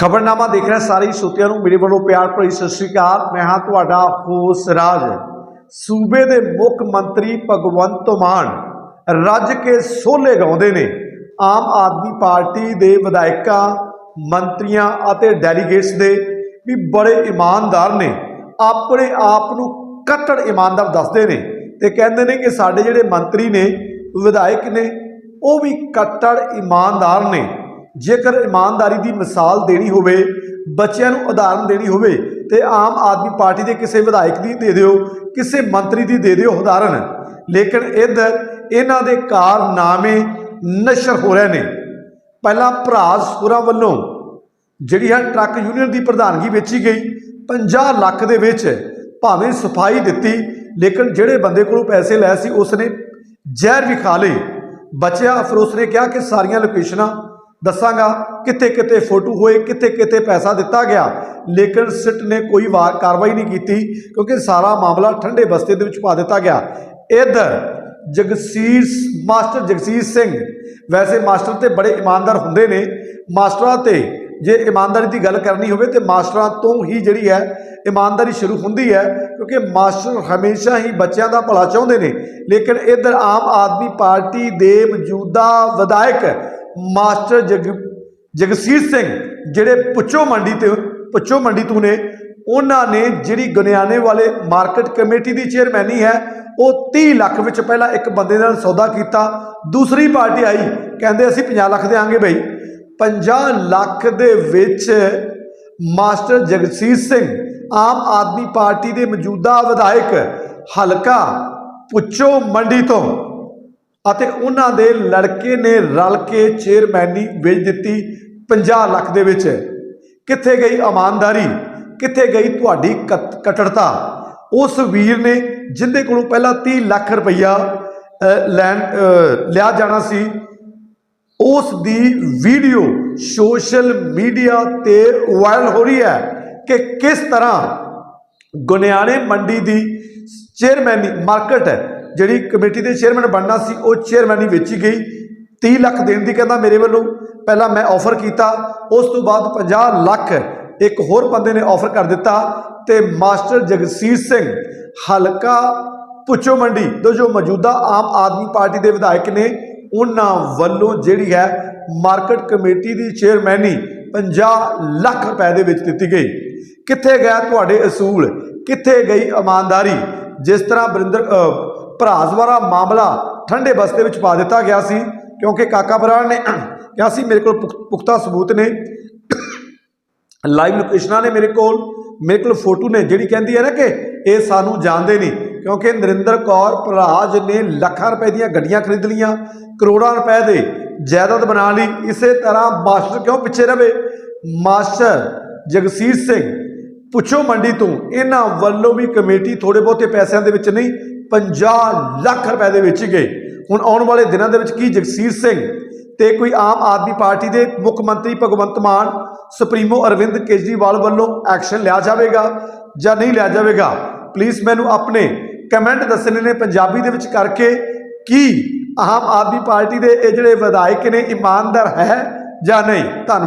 ਖਬਰਨਾਮਾ ਦੇਖ ਰਿਹਾ ਸਾਰੇ ਸੋਤਿਆਂ ਨੂੰ, ਮੇਰੇ ਵੱਲੋਂ ਪਿਆਰ ਭਰੀ ਸਤਿ ਸ੍ਰੀ ਅਕਾਲ। ਮੈਂ ਹਾਂ ਤੁਹਾਡਾ ਹੋਸ ਰਾਜ। ਸੂਬੇ ਦੇ ਮੁੱਖ ਮੰਤਰੀ ਭਗਵੰਤ ਮਾਨ ਰੱਜ ਕੇ ਸੋਲੇ ਗਾਉਂਦੇ ਨੇ। ਆਮ ਆਦਮੀ ਪਾਰਟੀ ਦੇ ਵਿਧਾਇਕਾਂ, ਮੰਤਰੀਆਂ ਅਤੇ ਡੈਲੀਗੇਟਸ ਦੇ ਵੀ ਬੜੇ ਇਮਾਨਦਾਰ ਨੇ। ਆਪਣੇ ਆਪ ਨੂੰ ਕੱਟੜ ਇਮਾਨਦਾਰ ਦੱਸਦੇ ਨੇ ਤੇ ਕਹਿੰਦੇ ਨੇ ਕਿ ਸਾਡੇ ਜਿਹੜੇ ਮੰਤਰੀ ਨੇ, ਵਿਧਾਇਕ ਨੇ, ਉਹ ਵੀ ਕੱਟੜ ਇਮਾਨਦਾਰ ਨੇ। ਜੇਕਰ ਇਮਾਨਦਾਰੀ ਦੀ ਮਿਸਾਲ ਦੇਣੀ ਹੋਵੇ, ਬੱਚਿਆਂ ਨੂੰ ਉਦਾਹਰਨ ਦੇਣੀ ਹੋਵੇ, ਤੇ ਆਮ ਆਦਮੀ ਪਾਰਟੀ ਦੇ ਕਿਸੇ ਵਿਧਾਇਕ ਦੀ ਦੇ ਦਿਓ, ਕਿਸੇ ਮੰਤਰੀ ਦੀ ਦੇ ਦਿਓ ਉਦਾਹਰਨ। ਲੇਕਿਨ ਇੱਧਰ ਇਹਨਾਂ ਦੇ ਕਾਰਨਾਮੇ ਨਸ਼ਰ ਹੋ ਰਹੇ ਨੇ। ਪਹਿਲਾਂ ਭਰਾਸਪੁਰਾ ਵੱਲੋਂ ਜਿਹੜੀ ਹੈ ਟਰੱਕ ਯੂਨੀਅਨ ਦੀ ਪ੍ਰਧਾਨਗੀ ਵੇਚੀ ਗਈ 50 ਲੱਖ ਦੇ ਵਿੱਚ ਭਾਵੇਂ ਸਫ਼ਾਈ ਦਿੱਤੀ, ਲੇਕਿਨ ਜਿਹੜੇ ਬੰਦੇ ਕੋਲੋਂ ਪੈਸੇ ਲਏ ਸੀ, ਉਸਨੇ ਜ਼ਹਿਰ ਵੀ ਖਾ ਲਈ ਬਚਿਆ ਫਿਰ ਉਸਨੇ ਕਿਹਾ ਕਿ ਸਾਰੀਆਂ ਲੋਕੇਸ਼ਨਾਂ ਦੱਸਾਂਗਾ ਕਿੱਥੇ ਕਿੱਥੇ ਫੋਟੋ ਹੋਏ, ਕਿੱਥੇ ਕਿੱਥੇ ਪੈਸਾ ਦਿੱਤਾ ਗਿਆ। ਲੇਕਿਨ ਸਿੱਟ ਨੇ ਕੋਈ ਵਾਰ ਕਾਰਵਾਈ ਨਹੀਂ ਕੀਤੀ, ਕਿਉਂਕਿ ਸਾਰਾ ਮਾਮਲਾ ਠੰਡੇ ਬਸਤੇ ਦੇ ਵਿੱਚ ਪਾ ਦਿੱਤਾ ਗਿਆ। ਇੱਧਰ ਜਗਸੀਰ ਮਾਸਟਰ ਜਗਸੀਰ ਸਿੰਘ ਵੈਸੇ ਮਾਸਟਰ ਤੇ ਬੜੇ ਇਮਾਨਦਾਰ ਹੁੰਦੇ ਨੇ। ਮਾਸਟਰਾਂ ਤੇ ਜੇ ਇਮਾਨਦਾਰੀ ਦੀ ਗੱਲ ਕਰਨੀ ਹੋਵੇ ਤੇ ਮਾਸਟਰਾਂ ਤੋਂ ਹੀ ਜਿਹੜੀ ਹੈ, ਇਮਾਨਦਾਰੀ ਸ਼ੁਰੂ ਹੁੰਦੀ ਹੈ, ਕਿਉਂਕਿ ਮਾਸਟਰ ਹਮੇਸ਼ਾ ਹੀ ਬੱਚਿਆਂ ਦਾ ਭਲਾ ਚਾਹੁੰਦੇ ਨੇ। ਲੇਕਿਨ ਇੱਧਰ ਆਮ ਆਦਮੀ ਪਾਰਟੀ ਦੇ ਮੌਜੂਦਾ ਵਿਧਾਇਕ ਮਾਸਟਰ ਜਗ ਜਗਸੀਰ ਸਿੰਘ ਜਿਹੜੇ ਪੁੱਛੋ ਮੰਡੀ ਤੇ ਪੁੱਛੋ ਮੰਡੀ ਤੋਂ ਨੇ, ਉਹਨਾਂ ਨੇ ਜਿਹੜੀ ਗੁਨਿਆਣੇ ਵਾਲੇ ਮਾਰਕੀਟ ਕਮੇਟੀ ਦੀ ਚੇਅਰਮੈਨੀ ਹੈ ਉਹ 30 ਲੱਖ ਵਿੱਚ ਪਹਿਲਾਂ ਇੱਕ ਬੰਦੇ ਨਾਲ ਸੌਦਾ ਕੀਤਾ, ਦੂਸਰੀ ਪਾਰਟੀ ਆਈ, ਕਹਿੰਦੇ ਅਸੀਂ 50 ਲੱਖ ਦੇਾਂਗੇ ਬਈ। 50 ਲੱਖ ਦੇ ਵਿੱਚ ਮਾਸਟਰ ਜਗਸੀਰ ਸਿੰਘ ਆਮ ਆਦਮੀ ਪਾਰਟੀ ਦੇ ਮੌਜੂਦਾ ਵਿਧਾਇਕ ਹਲਕਾ ਪੁੱਛੋ ਮੰਡੀ ਤੋਂ ਅਤੇ ਉਹਨਾਂ ਦੇ ਲੜਕੇ ਨੇ ਰਲ ਕੇ ਚੇਅਰਮੈਨੀ ਵੇਚ ਦਿੱਤੀ 50 ਲੱਖ ਦੇ ਵਿੱਚ। ਕਿੱਥੇ ਗਈ ਇਮਾਨਦਾਰੀ? ਕਿੱਥੇ ਗਈ ਤੁਹਾਡੀ ਕਤ- ਕੱਟੜਤਾ? ਉਸ ਵੀਰ ਨੇ ਜਿੰਦੇ ਕੋਲੋਂ ਪਹਿਲਾਂ 30 ਲੱਖ ਰੁਪਈਆ ਲੈਣ ਲਿਆ ਜਾਣਾ ਸੀ, ਉਸ ਦੀ ਵੀਡੀਓ ਸੋਸ਼ਲ ਮੀਡੀਆ ਤੇ ਵਾਇਰਲ ਹੋ ਰਹੀ ਹੈ ਕਿ ਕਿਸ ਤਰ੍ਹਾਂ ਗੁਨਿਆਣੇ ਮੰਡੀ ਦੀ ਚੇਅਰਮੈਨੀ ਮਾਰਕੀਟ ਜਿਹੜੀ ਕਮੇਟੀ ਦੇ ਚੇਅਰਮੈਨ ਬਣਨਾ ਸੀ, ਉਹ ਚੇਅਰਮੈਨੀ ਵੇਚੀ ਗਈ। 30 ਲੱਖ ਦੇਣ ਦੀ ਕਹਿੰਦਾ ਮੇਰੇ ਵੱਲੋਂ। ਪਹਿਲਾਂ ਮੈਂ ਆਫਰ ਕੀਤਾ। ਉਸ ਤੋਂ ਬਾਅਦ 50 ਲੱਖ ਇੱਕ ਹੋਰ ਬੰਦੇ ਨੇ ਆਫਰ ਕਰ ਦਿੱਤਾ ਤੇ ਮਾਸਟਰ ਜਗਸੀਰ ਸਿੰਘ ਹਲਕਾ ਪੁੱਛੋ ਮੰਡੀ ਤੋਂ ਜੋ ਮੌਜੂਦਾ ਆਮ ਆਦਮੀ ਪਾਰਟੀ ਦੇ ਵਿਧਾਇਕ ਨੇ, ਉਹਨਾਂ ਵੱਲੋਂ ਜਿਹੜੀ ਹੈ ਮਾਰਕੀਟ ਕਮੇਟੀ ਦੀ ਚੇਅਰਮੈਨੀ 50 ਲੱਖ ਰੁਪਏ ਦੇ ਵਿੱਚ ਦਿੱਤੀ ਗਈ। ਕਿੱਥੇ ਗਿਆ ਤੁਹਾਡੇ ਅਸੂਲ? ਕਿੱਥੇ ਗਈ ਇਮਾਨਦਾਰੀ? ਜਿਸ ਤਰ੍ਹਾਂ ਬਰਿੰਦਰ ਅ, ਭਰਾਸ ਮਾਮਲਾ ਠੰਡੇ ਬਸਤੇ ਵਿੱਚ ਪਾ ਦਿੱਤਾ ਗਿਆ ਸੀ ਕਿਉਂਕਿ ਕਾਕਾ ਬਰਾੜ ਨੇ ਕਿਹਾ ਸੀ ਮੇਰੇ ਕੋਲ ਪੁਖ- ਪੁਖਤਾ ਸਬੂਤ ਨੇ। ਲਾਈਵ ਲੋਕੇਸ਼ਨਾਂ ਨੇ ਮੇਰੇ ਕੋਲ ਮੇਰੇ ਕੋਲ ਫੋਟੋ ਨੇ ਜਿਹੜੀ ਕਹਿੰਦੀ ਹੈ ਨਾ ਕਿ ਇਹ ਸਾਨੂੰ ਜਾਣਦੇ ਨਹੀਂ ਕਿਉਂਕਿ ਨਰਿੰਦਰ ਕੌਰ ਭਰਾਜ ਨੇ ਲੱਖਾਂ ਰੁਪਏ ਦੀਆਂ ਗੱਡੀਆਂ ਖਰੀਦ ਲੀਆਂ ਕਰੋੜਾਂ ਰੁਪਏ ਦੇ ਜਾਇਦਾਦ ਬਣਾ ਲਈ ਇਸੇ ਤਰ੍ਹਾਂ ਮਾਸਟਰ ਕਿਉਂ ਪਿੱਛੇ ਰਵੇ? ਮਾਸਟਰ ਜਗਸੀਰ ਸਿੰਘ ਪੁੱਛੋ ਮੰਡੀ ਤੋਂ ਇਹਨਾਂ ਵੱਲੋਂ ਵੀ ਕਮੇਟੀ ਥੋੜੇ ਬਹੁਤੇ ਪੈਸਿਆਂ ਦੇ ਵਿੱਚ ਨਹੀਂ 50 ਲੱਖ ਰੁਪਏ ਦੇ ਵਿੱਚ ਗਏ। ਹੁਣ ਆਉਣ ਵਾਲੇ ਦਿਨਾਂ ਦੇ ਵਿੱਚ ਕੀ ਜਗਸੀਰ ਸਿੰਘ ਤੇ ਕੋਈ ਆਮ ਆਦਮੀ ਪਾਰਟੀ ਦੇ ਮੁੱਖ ਮੰਤਰੀ ਭਗਵੰਤ ਮਾਨ, ਸੁਪਰੀਮੋ ਅਰਵਿੰਦ ਕੇਜਰੀਵਾਲ ਵੱਲੋਂ ਐਕਸ਼ਨ ਲਿਆ ਜਾਵੇਗਾ ਜਾਂ ਨਹੀਂ ਲਿਆ ਜਾਵੇਗਾ? ਪਲੀਜ਼ ਮੈਨੂੰ ਆਪਣੇ ਕਮੈਂਟ ਦੱਸਣੇ ਨੇ ਪੰਜਾਬੀ ਦੇ ਵਿੱਚ ਕਰਕੇ ਕੀ ਆਮ ਆਦਮੀ ਪਾਰਟੀ ਦੇ ਇਹ ਜਿਹੜੇ ਵਿਧਾਇਕ ਨੇ, ਇਮਾਨਦਾਰ ਹੈ ਜਾਂ ਨਹੀਂ? ਧੰਨਵਾਦ।